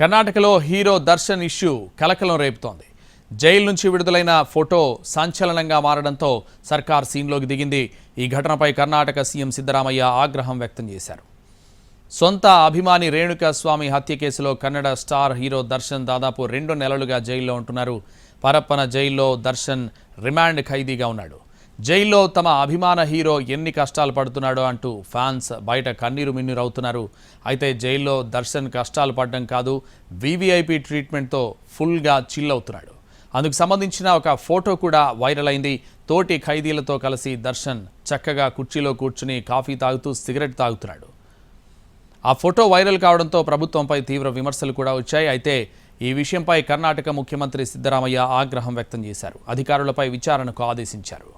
కర్ణాటకలో hero Darshan issue కలకలం రేపుతోంది. జైలు నుంచి విడుదలైన ఫోటో సంచలనంగా మారడంతో సర్కార్ సీన్లోకి దిగింది. ఈ ఘటనపై కర్ణాటక సీఎం సిద్ధరామయ్య ఆగ్రహం వ్యక్తం చేశారు. సొంత అభిమాని రేణుకా స్వామి హత్య కేసులో కన్నడ స్టార్ హీరో దర్శన్ దాదాపు రెండు నెలలుగా జైల్లో ఉంటున్నారు. పరప్పన జైల్లో దర్శన్ రిమాండ్ ఖైదీగా ఉన్నాడు. జైల్లో తమ అభిమాన హీరో ఎన్ని కష్టాలు పడుతున్నాడో అంటూ ఫ్యాన్స్ బయట కన్నీరు మిన్నీరు అవుతున్నారు అయితే జైల్లో దర్శన్ కష్టాలు పడడం కాదు వీవీఐపీ ట్రీట్మెంట్తో ఫుల్గా చిల్ అవుతున్నాడు అందుకు సంబంధించిన ఒక ఫోటో కూడా వైరల్ అయింది. తోటి ఖైదీలతో కలిసి దర్శన్ చక్కగా కుర్చీలో కూర్చుని కాఫీ తాగుతూ సిగరెట్ తాగుతున్నాడు. ఆ ఫోటో వైరల్ కావడంతో ప్రభుత్వంపై తీవ్ర విమర్శలు కూడా వచ్చాయి. అయితే ఈ విషయంపై కర్ణాటక ముఖ్యమంత్రి సిద్ధరామయ్య ఆగ్రహం వ్యక్తం చేశారు. అధికారులపై విచారణకు ఆదేశించారు.